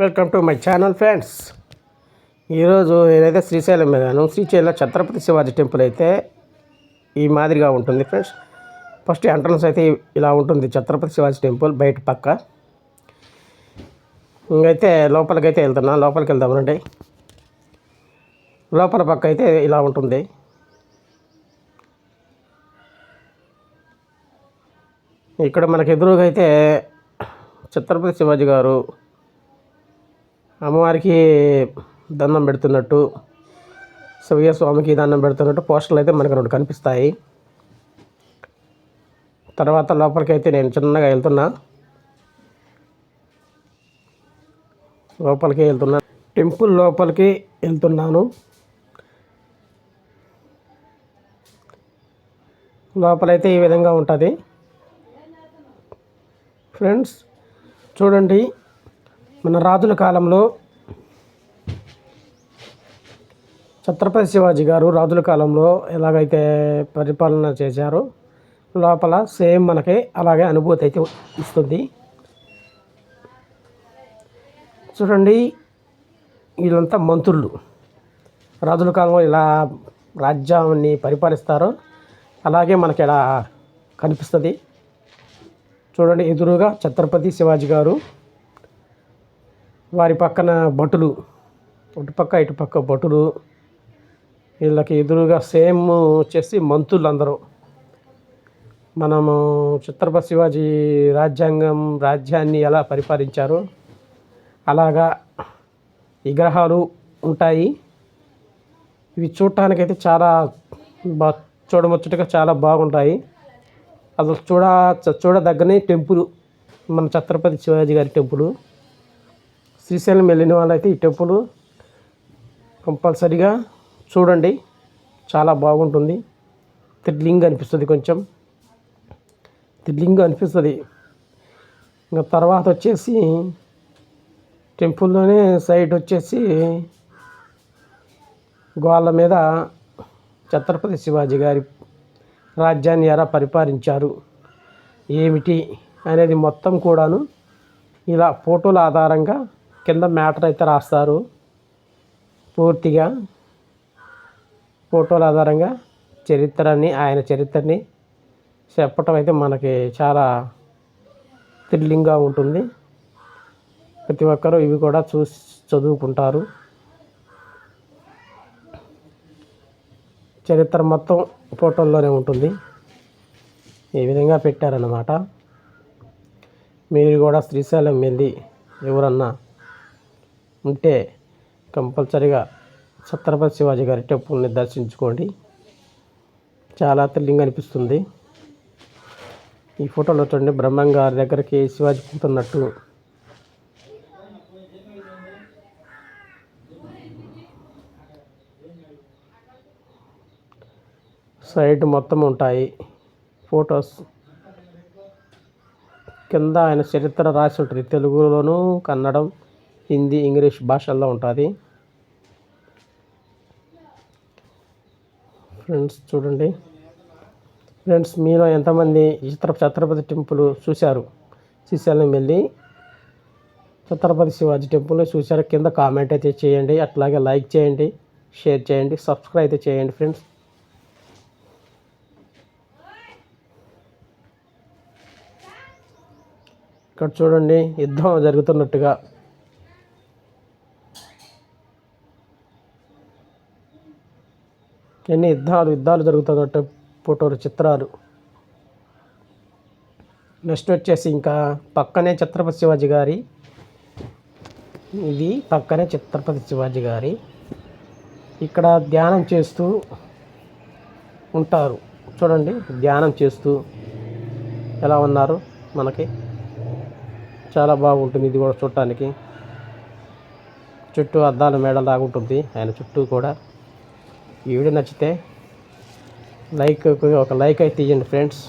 Welcome to my channel friends. ఈరోజు నేనైతే శ్రీశైలం మీదను శ్రీశైలం ఛత్రపతి శివాజీ టెంపుల్ అయితే ఈ మాదిరిగా ఉంటుంది ఫ్రెండ్స్. ఫస్ట్ ఎంట్రన్స్ అయితే ఇలా ఉంటుంది ఛత్రపతి శివాజీ టెంపుల్ బయట పక్క. ఇంకైతే అయితే వెళ్తున్నా లోపలికి వెళ్దామండి లోపల పక్క అయితే ఇలా ఉంటుంది. ఇక్కడ మనకి ఎదురుగా అయితే ఛత్రపతి శివాజీ గారు అమ్మవారికి దండం పెడుతున్నట్టు శివయ్య స్వామికి దండం పెడుతున్నట్టు పోస్టర్లు అయితే మనకు రెండు కనిపిస్తాయి. తర్వాత లోపలికి అయితే నేను చిన్నగా వెళ్తున్నా. లోపలికి వెళ్తున్నా. టెంపుల్ లోపలికి వెళ్తున్నాను. లోపలైతే ఈ విధంగా ఉంటుంది. ఫ్రెండ్స్ చూడండి. మన రాజుల కాలంలో ఛత్రపతి శివాజీ గారు రాజుల కాలంలో ఎలాగైతే పరిపాలన చేశారో లోపల సేమ్ మనకి అలాగే అనుభూతి అయితే ఇస్తుంది. చూడండి వీళ్ళంతా మంత్రులు. రాజుల కాలంలో ఇలా రాజ్యాన్ని పరిపాలిస్తారో అలాగే మనకి ఇలా కనిపిస్తుంది. చూడండి ఎదురుగా ఛత్రపతి శివాజీ గారు వారి పక్కన భటులు అటుపక్క ఇటుపక్క భటులు వీళ్ళకి ఎదురుగా సేమ్ వచ్చేసి మంత్రులు అందరూ మనము ఛత్రపతి శివాజీ రాజ్యాంగం రాజ్యాన్ని ఎలా పరిపాలించారో అలాగా విగ్రహాలు ఉంటాయి. ఇవి చూడటానికైతే చాలా బా చూడముచ్చటగా చాలా బాగుంటాయి. అసలు చూడ చూడదగ్గనే టెంపుల్ మన ఛత్రపతి శివాజీ గారి టెంపుల్. శ్రీశైలం వెళ్ళిన వాళ్ళైతే ఈ టెంపుల్ కంపల్సరిగా చూడండి. చాలా బాగుంటుంది. థ్రిల్లింగ్ అనిపిస్తుంది కొంచెం. థ్రిల్లింగ్ అనిపిస్తుంది. ఇంకా తర్వాత వచ్చేసి టెంపుల్లోనే సైడ్ వచ్చేసి గోళ్ళ మీద ఛత్రపతి శివాజీ గారి రాజ్యాన్ని ఎలా పరిపాలించారు ఏమిటి అనేది మొత్తం కూడాను ఇలా ఫోటోల ఆధారంగా కింద మ్యాటర్ అయితే రాస్తారు. పూర్తిగా ఫోటోల ఆధారంగా చరిత్రని ఆయన చరిత్రని చెప్పటం అయితే మనకి చాలా థ్రిల్లింగ్గా ఉంటుంది. ప్రతి ఒక్కరూ ఇవి కూడా చూసి చదువుకుంటారు. చరిత్ర మొత్తం ఫోటోల్లోనే ఉంటుంది. ఈ విధంగా పెట్టారన్నమాట. మీరు కూడా శ్రీశైలం వెళ్ళి ఎవరన్నా ఉంటే కంపల్సరిగా ఛత్రపతి శివాజీ గారి టెంపుల్ని దర్శించుకోండి. చాలా థ్రిల్లింగ్ అనిపిస్తుంది. ఈ ఫోటోలో చూడండి బ్రహ్మం గారి దగ్గరికి శివాజీ పోతున్నట్టు. సైడ్ మొత్తం ఉంటాయి ఫొటోస్. కింద ఆయన చరిత్ర రాసి ఉంటుంది తెలుగులోను కన్నడం. హిందీ ఇంగ్లీష్ భాషల్లో ఉంటుంది. ఫ్రెండ్స్ చూడండి. ఫ్రెండ్స్ మీలో ఎంతమంది చిత్ర ఛత్రపతి టెంపుల్ చూశారు? శ్రీశైలం వెళ్ళి ఛత్రపతి శివాజీ టెంపుల్ని చూశారు. కింద కామెంట్ అయితే చేయండి. అట్లాగే లైక్ చేయండి. షేర్ చేయండి. సబ్స్క్రైబ్ అయితే చేయండి ఫ్రెండ్స్. ఇక్కడ చూడండి యుద్ధం జరుగుతున్నట్టుగా. ఎన్ని యుద్ధాలు యుద్ధాలు జరుగుతున్నట్టు ఫోటోలు చిత్రాలు. నెక్స్ట్ వచ్చేసి ఇంకా పక్కనే ఛత్రపతి శివాజీ గారి. ఇది పక్కనే ఛత్రపతి శివాజీ గారి. ఇక్కడ ధ్యానం చేస్తూ ఉంటారు. చూడండి ధ్యానం చేస్తూ ఎలా ఉన్నారు మనకి. చాలా బాగుంటుంది ఇది కూడా చూడటానికి. చుట్టూ అద్దాల మేడలాగా ఉంటుంది ఆయన చుట్టూ కూడా ఈ వీడియో నచ్చితే లైక్ ఒక లైక్ అయితే ఇవ్వండి ఫ్రెండ్స్.